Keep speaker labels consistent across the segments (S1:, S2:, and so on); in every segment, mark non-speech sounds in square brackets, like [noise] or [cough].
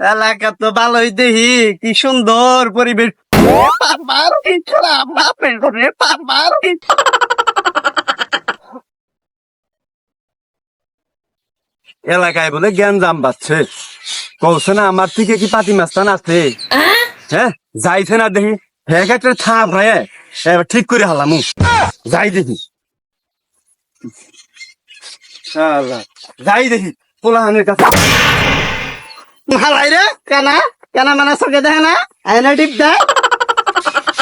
S1: এলাকা তো ভালোই দেখি কি সুন্দর পরিবেশ। এলাকায় বলে জ্ঞান জাম পাচ্ছে কৌছে না আমার থেকে কি পাতি মাস্তান আছে? হ্যাঁ? যাইছে না দেখি। হ্যাঁ একটা থাপ হয়ে এবার ঠিক করে হালামু। যাই দেখি। যাই দেখি পোলাহানের কাছে। হালাই রে কানা? কানা মানে চোখে দেখে না? আয়না টিপ দেয়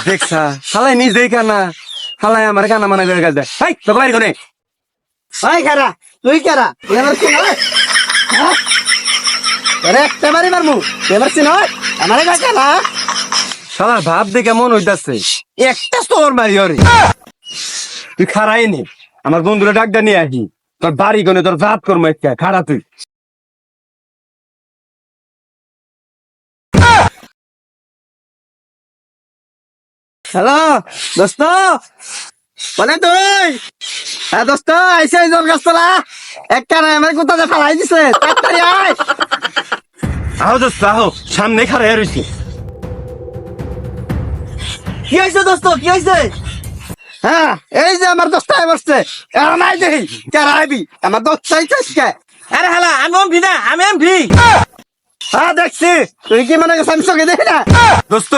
S1: দেখছা হালাই নিজেই কানা। হালাই আমার কানা মানে দেয় হাই তোকে কোনে? হাই কারা তুই কারা? তুই আমার চিন আরে একটা বাড়ি মারমু। তুই আমার চিন আমার কানা? শালার ভাব দেখে মন হইতাছে। একটা তোর মারি ওরে। তুই খারাই নি। আমার বন্ধুরা ডাকটা নিয়ে আসি। তোর বাড়ি কোনে তোর ভাব করব একটা খাড়া তুই। হ্যালো দোস্ত? মানে তুই হ্যাঁ দোস্ত আইসে জোর গাছতলা। এক কানা আমার কোথাতে ফালাই দিছে। তাড়াতাড়ি আয়। আহো দোস্ত আহো। সামনে কি হয়েছে দোস্ত কি হয়েছে হ্যাঁ এই যে আমার দোস্তায় বসছে। এখন নাই দেখি কারা আইবি? আমার দোস্তাই চাইছে
S2: আরে হালা আমি এমভি না আমি এমভি।
S1: হ্যাঁ দেখছি। তুই কি মনে করছিস দেখি না? দোস্ত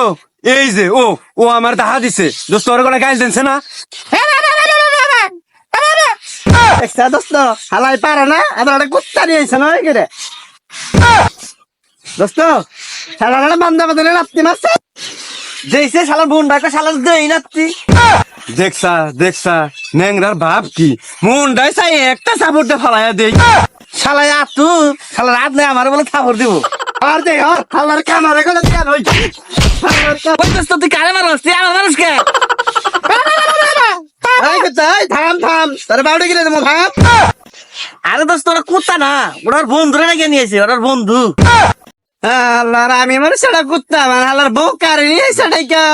S1: এই যে ও ও আমার দাহা দিছে। দোস্ত ওর কোনো গাইল দিনছে না? দেখছা দোস্ত হালাই পারে না? আবার একটা কুত্তা না কেটে দোস্ত মারছে।
S2: শালার বোন ডাকা শালার দেই নাতি।
S1: দেখছা দেখছা ন্যাংরার ভাব কি? মুন্ডাই চাই একটা সাপোর্ট দিয়ে ফালাইয়া দেই।
S2: শালাই আতু শালার নেই আমার বলে খাবার দিব।
S1: আর দে আর হালার কামারে করে কেন হই
S2: তুই কারে মারস? তুই আমার মানুষ কে [laughs]
S1: থাম থাম। তোর বাউডি গেলে
S2: আরে দোস্ত ওরা কুত্তা না। ওরা ওর বন্ধুরে নাকি নিয়েছে বন্ধু।
S1: আল্লাহর আমি মানে সেটা কুত্তা মানে হালার বউ কারে নিয়ে সেটাই কা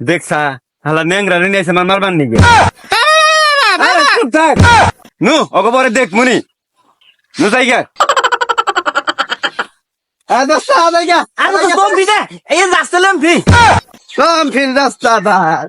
S1: দেখছা হালা ন্যাংরা নিয়ে এসে মার মারবার থাক নু ওকে দেখ মুনি। নু যাই গা আ দোস্ত আ যাই গা
S2: আরে দোস্ত এমভি না এই রাস্তা
S1: কম ফির রাস্তা দা